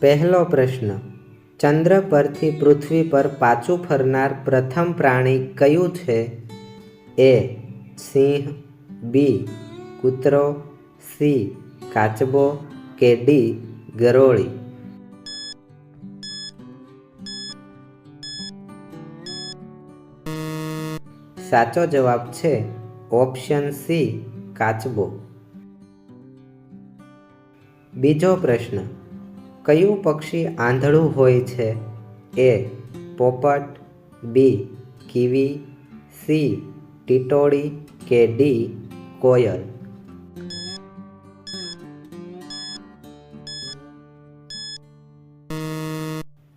પહેલો પ્રશ્ન, ચંદ્ર પરથી પૃથ્વી પર પાછું ફરનાર પ્રથમ પ્રાણી કયું છે? એ, સિંહ, બી, કૂતરો, સી, કાચબો કે ડી, ગરોળી? સાચો જવાબ છે ઓપ્શન સી, કાચબો. બીજો પ્રશ્ન કયું પક્ષી આંધળું હોય છે? એ પોપટ, બી કીવી, સી ટીટોળી કે ડી કોયલ?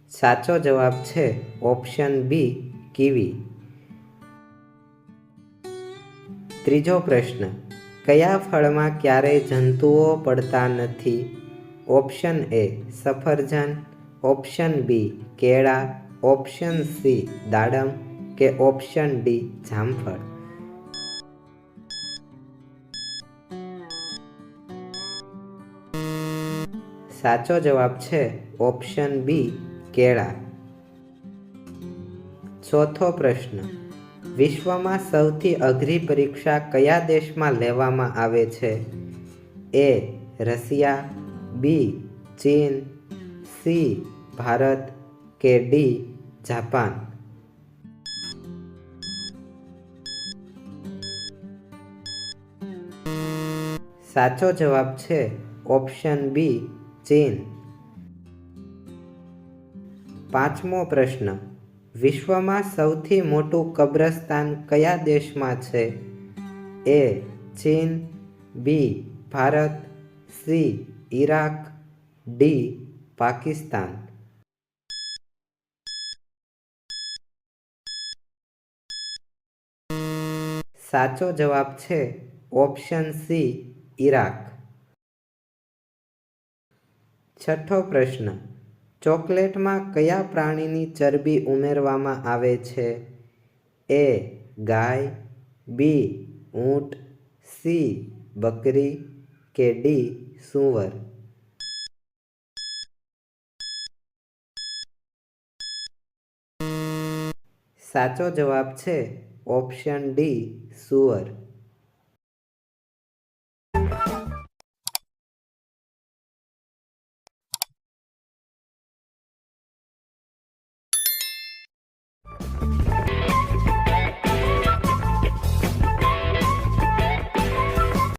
સાચો જવાબ છે ઓપ્શન બી કીવી. ત્રીજો પ્રશ્ન, કયા ફળમાં ક્યારેય જંતુઓ પડતા નથી? ઓપ્શન એ સફરજન, ઓપ્શન બી કેળા, ઓપ્શન સી દાડમ કે ઓપ્શન ડી જામફળ. સાચો જવાબ છે ઓપ્શન બી કેળા. ચોથો પ્રશ્ન. વિશ્વમાં સૌથી અઘરી પરીક્ષા કયા દેશમાં લેવામાં આવે છે? એ રશિયા બી, ચીન, સી, ભારત કે ડી, જાપાન. સાચો જવાબ છે ઓપ્શન બી, ચીન. પાંચમો પ્રશ્ન. વિશ્વમાં સૌથી મોટું કબ્રસ્તાન કયા દેશમાં છે? એ, ચીન, B, Bharat, C Iraq, D, Pakistan. સાચો જવાબ છે ઓપ્શન સી, ઈરાક. છઠ્ઠો પ્રશ્ન, ચોકલેટમાં કયા પ્રાણીની ચરબી ઉમેરવામાં આવે છે? એ, ગાય, બી, ઊંટ, સી, બકરી કે ડી સુવર? સાચો જવાબ છે ઓપ્શન ડી સુવર.